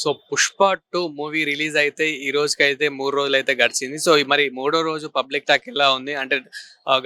So Pushpa two movie release అయితే ఈ రోజుకి అయితే మూడు రోజులు అయితే గడిచింది. సో మరి మూడో రోజు పబ్లిక్ టాక్ ఎలా ఉంది? అంటే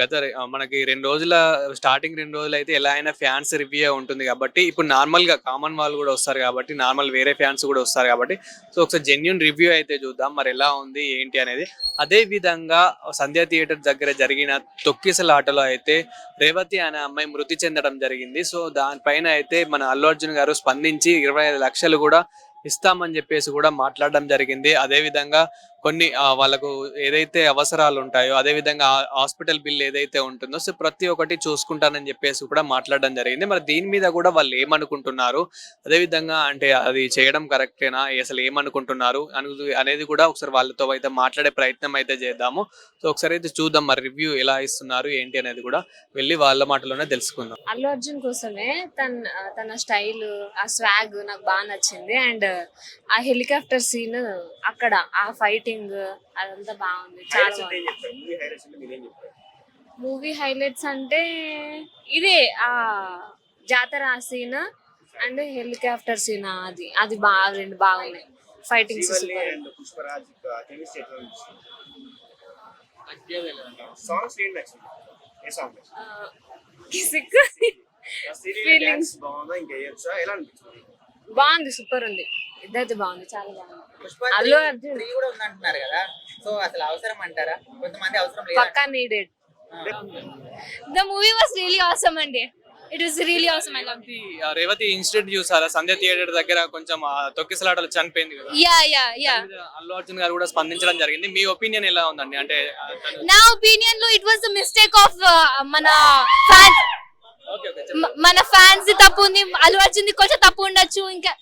గత మనకి రెండు రోజుల స్టార్టింగ్ రెండు రోజులు అయితే ఎలా అయినా ఫ్యాన్స్ రివ్యూ ఉంటుంది కాబట్టి ఇప్పుడు నార్మల్గా కామన్ వాళ్ళు కూడా వస్తారు కాబట్టి నార్మల్ వేరే ఫ్యాన్స్ కూడా వస్తారు కాబట్టి సో ఒకసారి జెన్యున్ రివ్యూ అయితే చూద్దాం. మరి ఎలా ఉంది? ఏంటి అనేది. అదే విధంగా సంధ్యా థియేటర్ దగ్గర జరిగిన తొక్కిసలాటలో అయితే రేవతి అనే అమ్మాయి మృతి చెందడం జరిగింది. సో దానిపైన అయితే మన అల్లు అర్జున్ గారు స్పందించి ఇరవై ఐదు లక్షలు కూడా ఇస్తామని చెప్పేసి కూడా మాట్లాడడం జరిగింది. అదే విధంగా కొన్ని వాళ్ళకు ఏదైతే అవసరాలు ఉంటాయో అదే విధంగా హాస్పిటల్ బిల్ ఏదైతే ఉంటుందో సో ప్రతి ఒక్కటి చూసుకుంటానని చెప్పేసి కూడా మాట్లాడడం జరిగింది. మరి దీని మీద కూడా వాళ్ళు ఏమనుకుంటున్నారు? అదే విధంగా అంటే అది చేయడం కరెక్టేనా? అసలు ఏమనుకుంటున్నారు? అనేది కూడా ఒకసారి వాళ్ళతో అయితే మాట్లాడే ప్రయత్నం అయితే చేద్దాము. సో ఒకసారి అయితే చూద్దాం మరి రివ్యూ ఎలా ఇస్తున్నారు ఏంటి అనేది కూడా వెళ్ళి వాళ్ళ మాటలోనే తెలుసుకుందాం. అల్లు అర్జున్ కోసమే తన తన స్టైల్ ఆ స్వాగ్ నాకు బాగా నచ్చింది. అండ్ ఆ హెలికాప్టర్ సీన్ అక్కడ ఆ ఫైటింగ్ అదంతా బాగుంది. చాలా బాగుంది. మూవీ హైలైట్స్ అంటే ఇదే ఆ జాతర సీన్ అండ్ హెలికాప్టర్ సీన్ అది. అది బాగా రెండు బాగున్నాయి. ఫైటింగ్. ఫీలింగ్స్ బాగుంది? సూపర్ ఉంది. ఇద్దరిది బాగుంది చాలా బాగుంది. పుష్ప అల్లు అర్జున్. త్రీ కూడా ఉందంటున్నారు కదా. సో అసలు అవసరం అంటారా? కొంతమంది లేదు? పక్కా నీడెడ్ it. రేవతి ఆ, రేవతి ఇన్స్టిట్యూట్ చూసారా? సంధ్య థియేటర్ దగ్గర కొంచెం ఆ, తొక్కిసలాటలు చనిపోయింది కదా. Yeah. దాని మీద అల్లు అర్జున్ గారు కూడా స్పందించడం జరిగింది. మీ ఒపీనియన్ ఎలా ఉందండి? అంటే ఆ, తను- నా ఒపీనియన్లో it was the mistake of మన ఫ్యాన్స్ ఓకే ఓకే చెప్పండి. మన ఫ్యాన్స్ తప్పు ఉంది. అల్లు అర్జున్ కొంచెం తప్పు ఉండొచ్చు. ఇంకా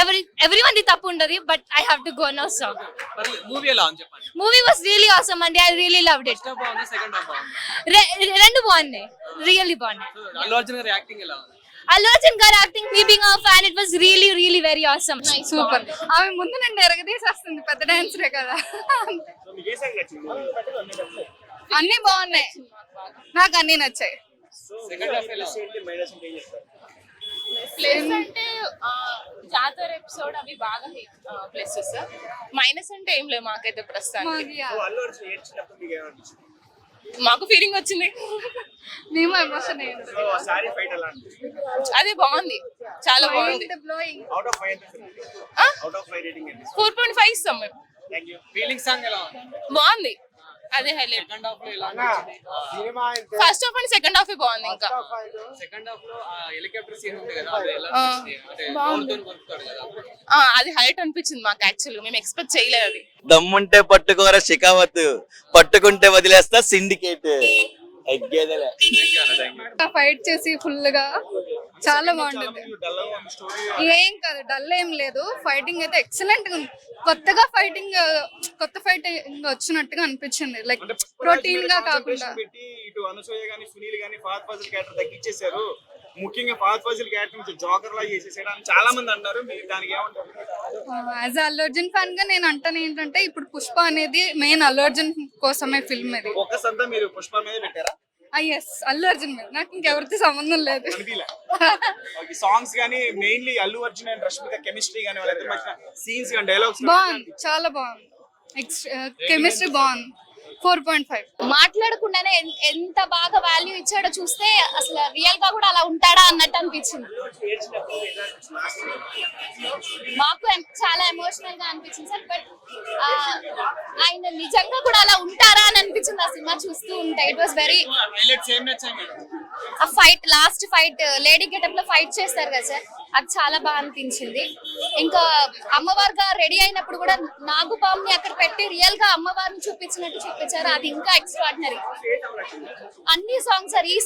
ఎవరి ఎవ్రీ వన్ ది తప్పు ఉండదు but I have to go now so పర్లేదు, మూవీ ఎలా ఉంది చెప్పండి? మూవీ వాస్ రియలీ ఆసమ్ అండి ఐ రియలీ లవ్డ్ ఇట్ రెండు బాగున్నాయి రియల్లీ బాగున్నాయి. అల్లు అర్జున్ గారి యాక్టింగ్ ఎలా ఉంది? అల్లు అర్జున్ గారు acting me being a fan it was really really very awesome super ఆమె ముందు నన్ను ఎరగదీసేస్తుంది పెద్ద డాన్సరే కదా. సో మీకు ఏ సాంగ్ నచ్చింది? అన్ని బాగున్నాయి. నాకు అన్ని నచ్చాయి. సెకండ్ హాఫ్ ఎలా ఏంటి మైనస్ అంటే జాతర ఎపిసోడ్ అవి బాగా ప్లసెస్ మైనస్ అంటే ఏం లేవు మాకైతే ప్రస్తుతానికి. మీకు ఫీలింగ్ వచ్చింది. మేము ఎమోషన్ అదే బాగుంది. చాలా బాగుంది. బ్లోయింగ్ అవుట్ ఆఫ్ ఫైవ్ ఎంత అవుట్ ఆఫ్ ఫైవ్ రేటింగ్ ఎంత ఫోర్ పాయింట్ ఫైవ్ ఇస్తాం మేము. బాగుంది. అదే హైలైట్ సెకండ్ హాఫ్లో ఎలా అనిపించింది? First half and second half బాగుంది ఇంకా. సెకండ్ హాఫ్లో ఆ హెలికాప్టర్ సీన్ ఉంది కదా అది ఎలా ఆ, అనిపించింది బాగుంది. అది హైలైట్ మాకు యాక్చువల్గా మేము ఎక్స్పెక్ట్ చేయలేదు అది. దమ్ముంటే పట్టుకోరా షికావత్. పట్టుకుంటే వదిలేస్తా సిండికేట్. ఎగ్గేదలే. ఫైట్ చేసి ఫుల్గా. చాలా బాగుంటుంది. ఏం కాదు డల్ ఏం లేదు. ఫైటింగ్ అయితే ఎక్సలెంట్గా ఉంది. కొత్తగా ఫైటింగ్ కొత్త ఫైటింగ్ వచ్చినట్టుగా అనిపించింది. లైక్ రొటీన్గా కాకుండా. పెట్టి ఇటు అనసూయ గాని సునీల్ గాని ఫాద్ ఫజిల్ క్యారెక్టర్ తగ్గించేశారు ముఖ్యంగా ఫాద్ ఫజిల్ క్యారెక్టర్ నుంచి జోకర్ లా చేసేసాడు అని చాలా మంది అన్నారు. మీరు దానికి ఏమంటారు? యాజ్ అల్లు అర్జున్ ఫ్యాన్గా నేను అంటాను ఏంటంటే ఇప్పుడు పుష్ప అనేది మెయిన్ అల్లు అర్జున్ కోసమే ఫిల్మ్ ఇది. మీరు పుష్ప మీద పెట్టారా? ఎస్ అల్లు అర్జున్ మీద. నాకు ఇంకెవరితో సంబంధం లేదు. సాంగ్స్ కానీ mainly Allu Arjun and Rashmika chemistry కానీ వాళ్ళిద్దరి మధ్య సీన్స్ కానీ డైలాగ్స్ బాగుంది. చాలా బాగుంది. కెమిస్ట్రీ బాగుంది. Four point five. మాట్లాడకుండానే ఎంత బాగా వాల్యూ ఇచ్చాడో చూస్తే అసలు రియల్గా కూడా అలా ఉంటాడా అన్నట్టు అనిపించింది. మాకు చాలా ఎమోషనల్గా అనిపించింది సార్ బట్ ఆయన నిజంగా కూడా అలా ఉంటారా అని అనిపించింది ఆ సినిమా చూస్తూ ఉంటే. ఇట్ వాస్ వెరీ ఆ ఫైట్ లాస్ట్ ఫైట్ లేడీ గెటప్లో ఫైట్ చేస్తారు కదా సార్. అది చాలా బాగా అనిపించింది. ఇంకా అమ్మవారుగా రెడీ అయినప్పుడు కూడా నాగుపాముని అక్కడ పెట్టి రియల్గా అమ్మవారిని చూపించినట్టు చూపించారు. అది ఇంకా ఎక్స్ట్రాడినరీ అన్ని సాంగ్స్ సార్ ఈ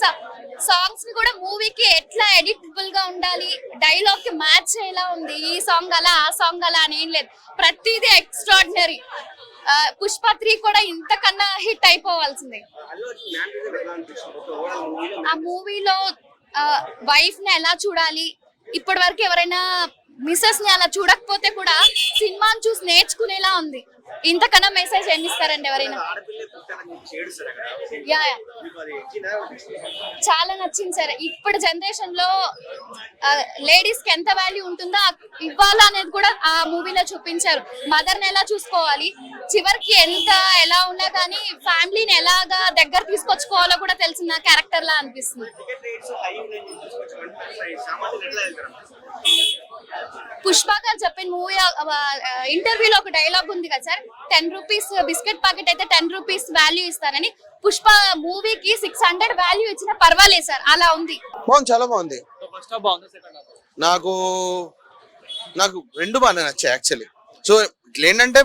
సాంగ్స్ని కూడా మూవీకి ఎట్లా ఎడిటబుల్గా ఉండాలి డైలాగ్కి మ్యాచ్ ఎలా ఉంది ఈ సాంగ్ అలా ఆ సాంగ్ అలా అని ఏం లేదు. ప్రతిదీ ఎక్స్ట్రాడినరీ పుష్ప త్రీ కూడా ఇంతకన్నా హిట్ అయిపోవాల్సిందే. ఆ మూవీలో వైఫ్ని ఎలా చూడాలి ఇప్పటి వరకు ఎవరైనా మిస్సెస్ని అలా చూడకపోతే కూడా సినిమాని చూసి నేర్చుకునేలా ఉంది. ఇంతకన్నా మెసేజ్ ఏమి ఇస్తారండి ఎవరైనా? Yeah yeah. చాలా నచ్చింది సార్. ఇప్పుడు జనరేషన్లో లేడీస్కి ఎంత వాల్యూ ఉంటుందో ఇవ్వాలా అనేది కూడా ఆ మూవీలో చూపించారు. మదర్ని ఎలా చూసుకోవాలి? చివరికి ఎంత ఎలా ఉన్నా కానీ ఫ్యామిలీని ఎలాగా దగ్గర తీసుకొచ్చుకోవాలో కూడా తెలిసిన క్యారెక్టర్ లా అనిపిస్తుంది. పుష్ప గారు చెప్పిన మూవీ ఇంటర్వ్యూలో ఒక డైలాగ్ ఉంది కదా sir. Ten rupees biscuit packet అయితే టెన్ రూపీస్ వాల్యూ ఇస్తారని పుష్ప మూవీకి సిక్స్ హండ్రెడ్ వాల్యూ ఇచ్చినా పర్వాలేదు సార్. అలా ఉంది. బాగుంది చాలా బాగుంది. సో ఫస్ట్ హాఫ్ బాగుంది సెకండ్ హాఫ్ నాకు నాకు రెండు బాగా నచ్చాయి యాక్చువల్లీ సో ఏంటంటే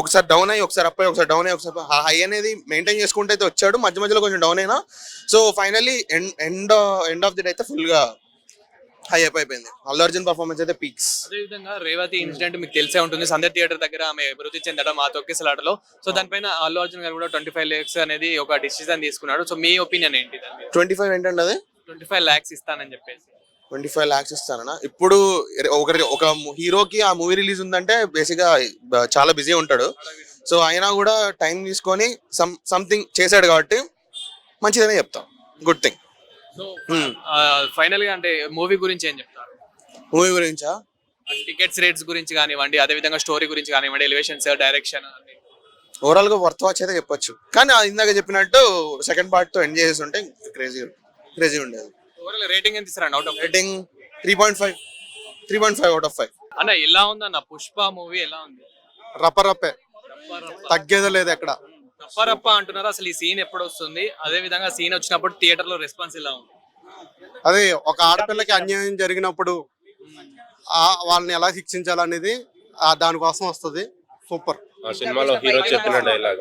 ఒకసారి డౌన్ అయ్యి ఒకసారి అప్ అయ్యి ఒకసారి డౌన్ అయ్యి ఒకసారి హై అనేది మెయింటైన్ చేసుకుంటూ అయితే వచ్చాడు. మధ్య మధ్యలో కొంచెం డౌన్ అయినా. So finally end end end of the day అయితే ఫుల్గా హై అప్ అయిపోయింది. అల్లు అర్జున్ పర్ఫార్మెన్స్ అయితే పీక్స్ అదే విధంగా రేవతి ఇన్సిడెంట్ మీకు తెలిసే ఉంటుంది. సంధ్య థియేటర్ దగ్గర ఆమె మృతి చెందడం ఆ తొక్కిసలాటలో సో దానిపైన అల్లు అర్జున్ గారు కూడా ట్వంటీ ఫైవ్ ల్యాక్స్ అనేది ఒక డిసిజన్ తీసుకున్నాడు. సో మీ ఒపీనియన్ ఏంటి ట్వంటీ ఫైవ్ ఏంటంటే అది? ట్వంటీ ఫైవ్ ల్యాక్స్ ఇస్తానని చెప్పేసి. ట్వంటీ ఫైవ్ ల్యాక్స్ ఇస్తానన్నా ఇప్పుడు ఒకరి ఒక హీరోకి ఆ మూవీ రిలీజ్ ఉందంటే బేసిక్గా చాలా బిజీ ఉంటాడు. సో అయినా కూడా టైం తీసుకొని సమ్ సంథింగ్ చేశాడు కాబట్టి మంచిదనే చెప్తాం. గుడ్ థింగ్ సో ఫైనల్గా అంటే మూవీ గురించి ఏం చెప్తారు? మూవీ గురించా? టికెట్స్ రేట్స్ గురించి కానివ్వండి అదే విధంగా స్టోరీ గురించి కానివ్వండి ఎలివేషన్స్ డైరెక్షన్ ఓవరాల్గా వర్త్ వాచ్ అయితే చెప్పొచ్చు. కానీ ఇందాక చెప్పినట్టు సెకండ్ పార్ట్తో ఎండ్ చేసి ఉంటే క్రేజీ క్రేజీ ఉండేది. ఓవరాల్ రేటింగ్ ఎంత ఇస్తారండి? Out of rating three point five three point five out of five అన్న ఎలా ఉంది అన్న పుష్ప మూవీ ఎలా ఉంది? రప్పరప్పే. తగ్గేదే లేదు ఎక్కడ. రప్ప రప్ప అంటున్నారు. అసలు ఈ సీన్ ఎప్పుడు వస్తుంది అదే విధంగా సీన్ వచ్చినప్పుడు థియేటర్లో రెస్పాన్స్ ఎలా ఉంది? అదే ఒక ఆడపిల్లకి అన్యాయం జరిగినప్పుడు ఆ వాళ్ళని ఎలా శిక్షించాలనేది ఆ దానికోసం వస్తుంది. సూపర్. ఆ సినిమాలో హీరో చెప్పిన డైలాగ్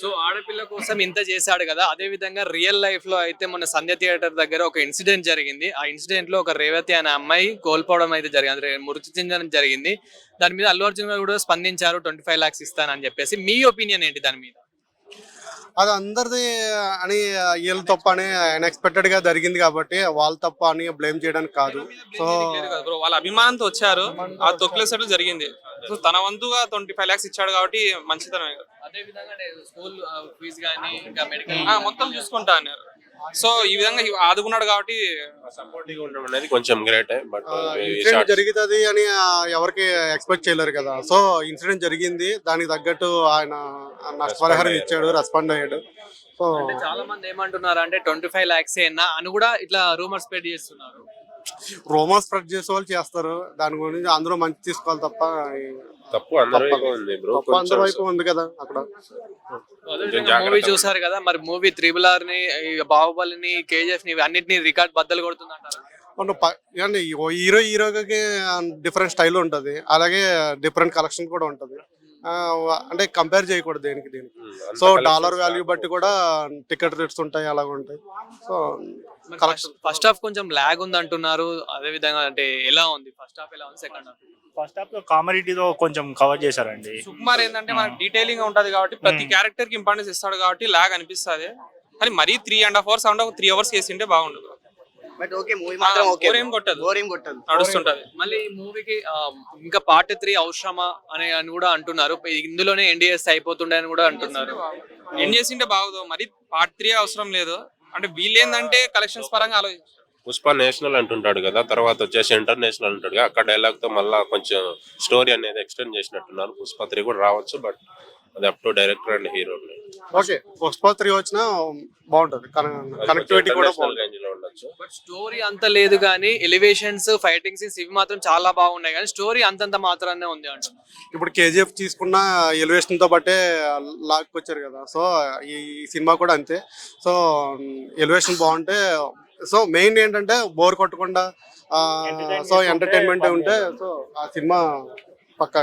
సో ఆడపిల్ల కోసం ఇంత చేశాడు కదా. అదే విధంగా రియల్ లైఫ్లో అయితే మొన్న సంధ్య థియేటర్ దగ్గర ఒక ఇన్సిడెంట్ జరిగింది. ఆ ఇన్సిడెంట్లో ఒక రేవతి అనే అమ్మాయి కోల్పోవడం అయితే జరిగింది. మృతి చెందడం జరిగింది. దాని మీద అల్లు అర్జున్ గారు కూడా స్పందించారు ట్వంటీ ఫైవ్ లాక్స్ ఇస్తానని చెప్పేసి. మీ ఒపీనియన్ ఏంటి దాని మీద? అది అందరిది అని వీళ్ళు తప్ప అని అన్ఎక్స్పెక్టెడ్గా జరిగింది కాబట్టి వాళ్ళ తప్ప అని బ్లేమ్ చేయడానికి కాదు. సో వాళ్ళ అభిమానంతో వచ్చారు. ఆ తొక్కిలేసట్లు జరిగింది. సో తన వంతుగా ట్వంటీ ఫైవ్ లాక్స్ ఇచ్చాడు కాబట్టి మంచితనమే. అదే విధంగా స్కూల్ ఫీజు కానీ ఇంకా మెడికల్ ఆ, మొత్తం చూసుకుంటా అన్నారు. సో ఈ విధంగా ఆదుకున్నాడు కాబట్టి సపోర్టివ్ ఉండడం అనేది కొంచెం గ్రేట్ బట్ ఇన్సిడెంట్ జరుగుతుంది అని ఎవరికి ఎక్స్పెక్ట్ చేయలేరు కదా. సో ఇన్సిడెంట్ జరిగింది. దానికి తగ్గట్టు ఆయన నష్టపరిహారం ఇచ్చాడు రెస్పాండ్ అయ్యాడు. సో అంటే చాలా మంది ఏమంటున్నారు అంటే ట్వంటీ ఫైవ్ లాక్స్ ఏనా అని కూడా ఇట్లా రూమర్ స్ప్రెడ్ చేస్తున్నారు. రోమాన్స్ స్ప్రెడ్ చేసే వాళ్ళు చేస్తారు. దాని గురించి అందరూ మంచి తీసుకోవాలి తప్ప తప్పు అందరి వైపు ఉంది బ్రో తప్ప అందరి వైపు ఉంది కదా అక్కడ. మూవీ చూసారు కదా మరి మూవీ త్రిబుల్ ఆర్ని బాహుబలిని కేజీఎఫ్ని అన్నిటిని రికార్డ్ బద్దలు కొడుతుంది ఓ హీరో హీరోకి డిఫరెంట్ స్టైల్ ఉంటుంది అలాగే డిఫరెంట్ కలెక్షన్ కూడా ఉంటుంది. అంటే కంపేర్ చేయకూడదు దేనికి దేనికి సో డాలర్ వాల్యూ బట్టి కూడా టికెట్ రేట్స్ ఉంటాయి అలాగ ఉంటాయి. So collection. ఫస్ట్ హాఫ్ కొంచెం లాగ్ ఉంది అంటున్నారు అదే విధంగా అంటే ఎలా ఉంది? ఫస్ట్ హాఫ్ ఎలా ఉంది సెకండ్ హాఫ్? ఫస్ట్ హాఫ్లో కామెడీతో కొంచెం కవర్ చేశారండి. సుకుమార్ ఏంటంటే మనకి డీటెయిలింగ్ ఉంటది కాబట్టి ప్రతి క్యారెక్టర్కి ఇంపార్టెన్స్ ఇస్తాడు కాబట్టి లాగ్ అనిపిస్తుంది. కానీ మరీ త్రీ అండ్ హాఫ్ అవర్స్ ఒక త్రీ అవర్స్ చేసింటే బాగుండదు. బట్ ఓకే మూవీ మాత్రం ఓకే బోర్ ఏం కొట్టదు. బోర్ ఏం కొట్టదు. నడుస్తుంటది. మళ్ళీ ఈ మూవీకి ఇంకా పార్ట్ త్రీ అవసరమా అని అని కూడా అంటున్నారు. ఇందులోనే ఎన్డీఎస్ అయిపోతుండే అని కూడా అంటున్నారు. ఏం చేసింటే బాగుంది. మరి పార్ట్ త్రీ అవసరం లేదు. అంటే వీళ్ళు ఏంటంటే కలెక్షన్స్ పరంగా ఆలోచించారు పుష్ప నేషనల్ అంటుంటాడు కదా తర్వాత వచ్చేసి ఇంటర్నేషనల్ అంటాడు కదా అక్కడ డైలాగ్తో మళ్ళా కొంచెం స్టోరీ అనేది ఎక్స్టెండ్ చేసినట్టున్నారు పుష్ప త్రీ కూడా రావచ్చు బట్ అది up to director and hero okay Pushpa three వచ్చినా బాగుంటుంది. కనెక్టివిటీ కూడా బాగుంటుంది. రేంజ్లో ఉండొచ్చు. బట్ స్టోరీ అంత లేదు కానీ ఎలివేషన్స్ ఫైటింగ్ సీన్స్ ఇవి మాత్రం చాలా బాగున్నాయి కానీ స్టోరీ అంతంత మాత్రానే ఉంది అంటున్నారు ఇప్పుడు కేజీఎఫ్ తీసుకున్న ఎలివేషన్తో బట్టే లాక్కొచ్చారు కదా సో ఈ సినిమా కూడా అంతే. సో ఎలివేషన్ బాగుంటే సో మెయిన్ ఏంటంటే బోర్ కొట్టకుండా సో ఎంటర్టైన్మెంట్ ఉంటే సో ఆ సినిమా పక్కా.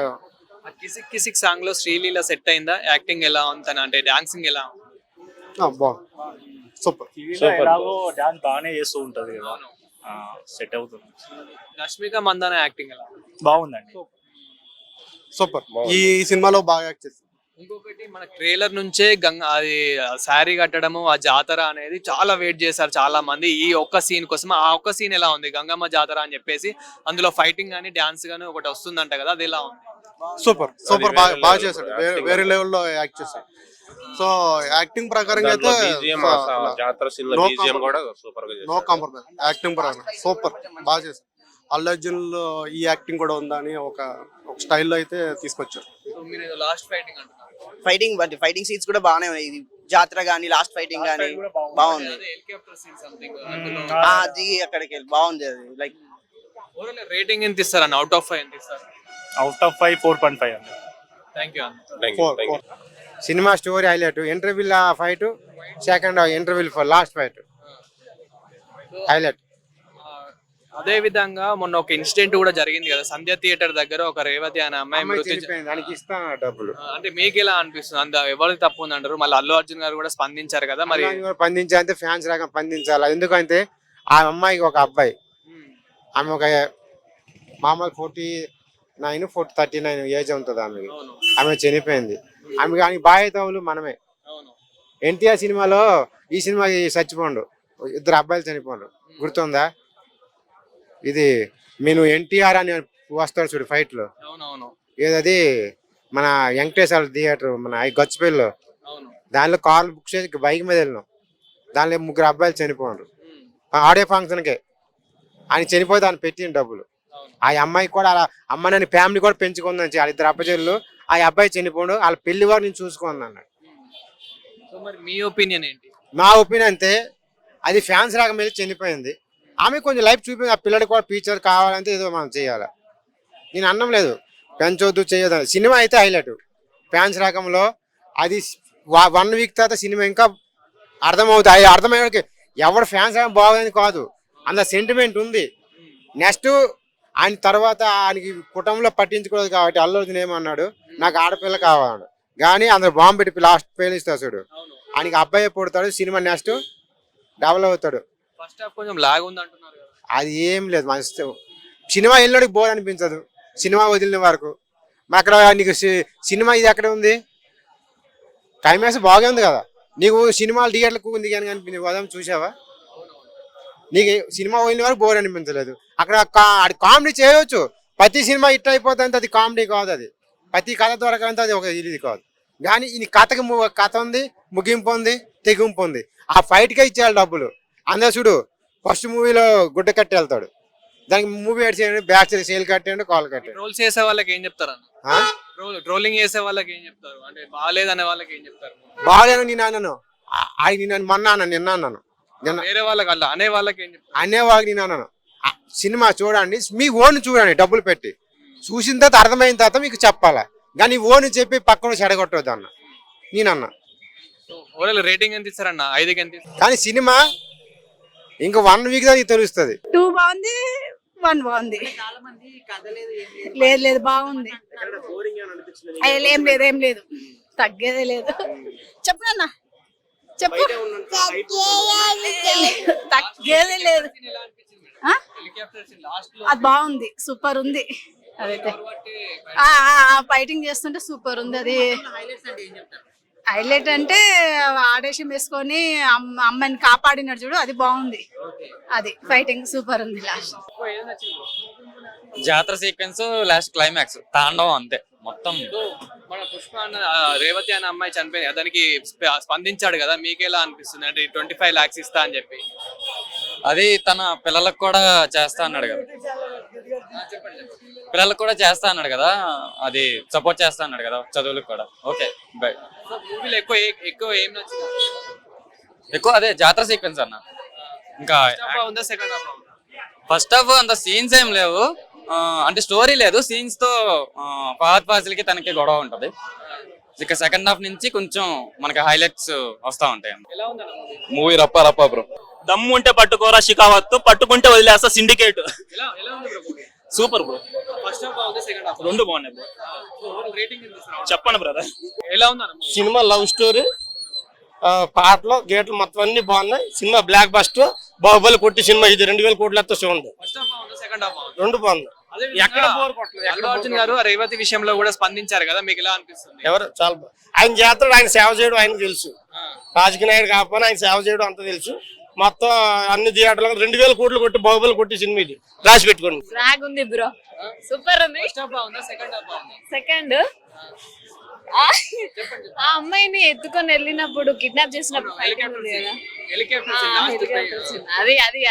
ఆ కిసిక్ కిసిక్ సాంగ్లో శ్రీలీల సెట్ అయిందా? యాక్టింగ్ ఎలా ఉంది అంటే డాన్సింగ్ ఎలా బాగుంది సూపర్. టీవీలో ఎలాగో డాన్స్ బాగానే చేస్తూ ఉంటది కదా. సెట్ అవుతుంది. రష్మిక మందాన యాక్టింగ్ ఎలా? బాగుందండి. సూపర్. ఈ సినిమాలో బాగా యాక్ట్ చేసింది. ఇంకొకటి మన ట్రైలర్ నుంచే గంగ అది శారీ కట్టడము ఆ జాతర అనేది చాలా వెయిట్ చేశారు చాలా మంది. ఈ ఒక్క సీన్ కోసం ఆ ఒక్క సీన్ ఎలా ఉంది? గంగమ్మ జాతర అని చెప్పేసి అందులో ఫైటింగ్ కానీ డాన్స్ కానీ ఒకటి వస్తుందంట కదా అది ఎలా ఉంది? సూపర్ సూపర్ బాగా వేరే బాగా చేశాడు. వేరే- లెవెల్లో యాక్ట్ చేశాడు. సో యాక్టింగ్ ప్రకారంగా అయితే బీజిఎం జాతర సీన్లో No బీజిఎం compromise. కూడా సూపర్గా నో చేశారు కాంప్రమైజ్ యాక్టింగ్ ప్రకారం. సూపర్ బాగా చేశాడు. అల్లు అర్జున్లో ఈ యాక్టింగ్ కూడా ఉందని ఒక ఒక స్టైల్లో అయితే తీసుకొచ్చారు. Last fighting fighting but fighting scenes కూడా బాగానే ఉన్నాయి. జాతర గానీ లాస్ట్ ఫైటింగ్ గానీ బాగుంది. అది అక్కడికి వెళ్ళి బాగుంది అది. లైక్ రేటింగ్ ఎంత ఇస్తారు అన్న? అవుట్ ఆఫ్ ఫైవ్ ఎంత ఇస్తారు? Out of five four point five అండి. థ్యాంక్ యూ అన్న. Thank you thank you cinema story highlight interval fight second interval for last fight highlight అదే విధంగా మొన్న ఒక ఇన్సిడెంట్ కూడా జరిగింది కదా సంధ్య థియేటర్ దగ్గర ఒక రేవతి అనే అమ్మాయి మృతి చె- దానికి ఇస్తా డబ్బులు. అంటే మీకు ఎలా అనిపిస్తుంది? అంత ఎవరికి తప్పు ఉంది అంటారు? మళ్ళీ అల్లు అర్జున్ గారు కూడా స్పందించారు కదా మరి. అలాగే కూడా పందించాలంటే ఫ్యాన్స్ రకం పందించాలి ఎందుకంటే ఆ అమ్మాయికి ఒక అబ్బాయి. ఆమె ఒక మామూలు forty nine forty thirty nine age ఉంటుంది ఆమెకి. అవును. ఆమె చనిపోయింది. ఆమె కానీ బాధ్యతలు మనమే. అవును. ఎన్టీఆర్ సినిమాలో ఈ సినిమా చచ్చిపోండు ఇద్దరు అబ్బాయిలు చనిపోండు గుర్తుందా? ఇది నేను ఎన్టీఆర్ అని వస్తాడు చూడు ఫైట్లో అవునవును ఏదది మన వెంకటేశ్వర థియేటర్ మన గచ్చిపల్లిలో దానిలో కార్లు బుక్ చేసి బైక్ మీద వెళ్ళినాం. దానిలో ముగ్గురు అబ్బాయిలు చనిపోండు ఆడే ఫంక్షన్కే. ఆయన చనిపోతే ఆయన పెట్టిన డబ్బులు. ఆ అమ్మాయి కూడా అలా అమ్మ నన్ను ఫ్యామిలీ కూడా పెంచుకుందని వాళ్ళ ఇద్దరు అబ్బచెల్లు ఆ అబ్బాయి చనిపోండు వాళ్ళ పెళ్ళి వారు నేను చూసుకుంది అన్నాడు. సో మరి మీ ఒపీనియన్ ఏంటి? నా ఒపీనియన్ అంతే. అది ఫ్యాన్స్ రాక మీద చనిపోయింది. ఆమె కొంచెం లైఫ్ చూపింది ఆ పిల్లడికి కూడా ఫ్యూచర్ కావాలంటే ఏదో మనం చేయాలి. నేను అన్నం లేదు. పెంచొద్దు చేయొద్దు. సినిమా అయితే హైలైట్ ఫ్యాన్స్ రకంలో అది వన్ వీక్ తర్వాత సినిమా ఇంకా అర్థమవుతుంది అది అర్థమయ్యేకి ఎవడు ఫ్యాన్స్ రకం బాగుందని కాదు. అంత సెంటిమెంట్ ఉంది. నెక్స్ట్ ఆయన తర్వాత ఆయనకి కుటుంబంలో పట్టించుకోలేదు కాబట్టి అల్లు ఏమన్నాడు? నాకు ఆడపిల్ల కావాలన్నాడు. కానీ అందరు బాంబు పెట్టి లాస్ట్ పేలిస్తాడు చూడు ఆయనకి అబ్బాయి పుడతాడు సినిమా నెక్స్ట్ డబల్ అవుతాడు. ఫస్ట్ హాఫ్ కొంచెం లాగ్ ఉంది అంటున్నారు అది ఏం లేదు మన సినిమా వెళ్ళడానికి బోర్ అనిపించదు సినిమా వదిలిన వరకు. మరి అక్కడ నీకు సి- సినిమా ఇది ఎక్కడ ఉంది? టైం వేస్ట్ బాగా ఉంది కదా. నీకు సినిమాలు థియేటర్లకు ఉంది కానీ అనిపించింది ఉదయం చూసావా నీకు సినిమా పోయిన వరకు బోర్ అనిపించలేదు. అక్కడ అది కామెడీ చేయవచ్చు ప్రతి సినిమా హిట్ అయిపోతుంది అది కామెడీ కాదు అది. ప్రతి కథ దొరకంత అది ఒక ఇది కాదు. కానీ ఈ కథకి కథ ఉంది ముగింపు ఉంది తెగింపు ఉంది. ఆ ఫైట్కే ఇచ్చేయాలి డబ్బులు. అందరూ చూడు ఫస్ట్ మూవీలో గుడ్డ కట్టి వెళ్తాడు. దానికి మూవీ ఎడ్ చేయండి బ్యాక్ సైడ్ సేల్ కట్టండి కాల్ కట్టండి ట్రోల్స్ చేసే వాళ్ళకి ఏం చెప్తారు అన్న? ట్రోలింగ్ చేసే వాళ్ళకి ఏం చెప్తారు? అంటే బాగాలేదనే వాళ్ళకి ఏం చెప్తారు? బాగాలేను నేను అన్నాను. ఆ- అది నేను మొన్న అన్నాను నిన్న అన్నాను. నిన్న వేరే వాళ్ళకి అలా అనే వాళ్ళకి ఏం చెప్తారు? అనేవాళ్ళకి నేను అన్నాను. సినిమా చూడండి మీ ఓన్ చూడండి డబ్బులు పెట్టి. చూసిన తర్వాత అర్థమైన తర్వాత మీకు చెప్పాలా? కానీ ఓన్ చెప్పి పక్కన చెడగొట్టవద్దు అన్న. నేనన్నా రేటింగ్ ఎంత ఇస్తారన్న? ఐదుకి ఎంత కానీ సినిమా ఇంకా వన్ వీక్ దాకా నీకు తెలుస్తుంది టూ బాగుంది వన్ బాగుంది. లేదు లేదు బాగుంది. అయ్య, ఏం లేదు ఏం లేదు. తగ్గేదే లేదు. చెప్పు నాన్న. చెప్పు. తగ్గేదే లేదు? అది బాగుంది సూపర్ ఉంది. అదైతే. ఫైటింగ్ చేస్తుంటే సూపర్ ఉంది అది. హైలైట్ అంటే ఆడేషం వేసుకొని అమ్మ- అమ్మాయిని కాపాడినాడు చూడు అది బాగుంది. అది ఫైటింగ్ సూపర్ ఉంది లాస్ట్. జాతర సీక్వెన్స్ లాస్ట్ క్లైమాక్స్ తాండవం అంతే మొత్తం. మన పుష్ప అన్న రేవతి అనే అమ్మాయి చనిపోయింది. దానికి స్ప- స్పందించాడు కదా మీకు ఎలా అనిపిస్తుంది? అంటే ట్వంటీ ఫైవ్ లాక్స్ ఇస్తా అని చెప్పి. అది తన పిల్లలకు కూడా చేస్తా అన్నాడు కదా. పిల్లలకు కూడా చేస్తా అన్నాడు కదా. అది సపోర్ట్ చేస్తా అన్నాడు కదా చదువులకు కూడా. ఓకే బై మూవీలో ఎక్కువ ఏ- ఎక్కువ ఏం నచ్చింది? ఎక్కువ అదే జాతర సీక్వెన్స్ అన్న. ఇంకా ఉందా సెకండ్ హాఫ్ ఫస్ట్ హాఫ్ అంత సీన్స్ ఏం లేవు. అంటే స్టోరీ లేదు. సీన్స్తో ఆ, ఫహద్ ఫాజిల్కి తనకి గొడవ ఉంటది. ఇక సెకండ్ హాఫ్ నుంచి కొంచెం మనకి హైలైట్స్ వస్తా ఉంటాయి మూవీ? మూవీ రప్ప రప్ప బ్రో. దమ్ము ఉంటే పట్టుకోరా షికావత్ పట్టుకుంటే వదిలేస్తా సిండికేట్. ఉంది సూపర్ బ్రో ఫస్ట్ హాఫ్ బాగుందా సెకండ్ హాఫ్ రెండు బాగున్నాయి బ్రో రేటింగ్ చెప్పండి బ్రదర్ ఎలా మూవీ సినిమా లవ్ స్టోరీ ఆ, పాటలు గేట్లు మొత్తం అన్ని బాగున్నాయి. సినిమా బ్లాక్ బస్టర్ బాహుబలి కొట్టి సినిమా ఇది రెండు వేల కోట్లతో చూడండి ఫస్ట్ హాఫ్ బాగుందా సెకండ్ హాఫ్ బాగుందా? రెండు బాగుంది ఎక్కడ బోర్ కొట్టలేదు, ఎక్కడ అల్లు అర్జున్ గారు రేవతి విషయంలో కూడా స్పందించారు కదా మీకు ఎలా అనిపిస్తుంది? ఎవరు? చాలా ఆయన చేస్తాడు ఆయన సేవ చేయడం ఆయనకు తెలుసు. రాజకీయ నాయుడు కాకపోయినా ఆయన సేవ చేయడం అంత తెలుసు. మొత్తం అన్ని థియేటర్లు రెండు వేల కోట్లు కొట్టి బాహుబలి కొట్టి సినిమా ఇది. రాసి పెట్టుకోండి. స్వాగ్ ఉంది బ్రో. సూపర్ ఉంది. ఫస్ట్ హాఫ్ బాగుందా? సెకండ్ హాఫ్ బాగుందా? సెకండ్. ఆ అమ్మాయిని ఎత్తుకొని వెళ్ళినప్పుడు కిడ్నాప్ చేసినప్పుడు. అది అది అది.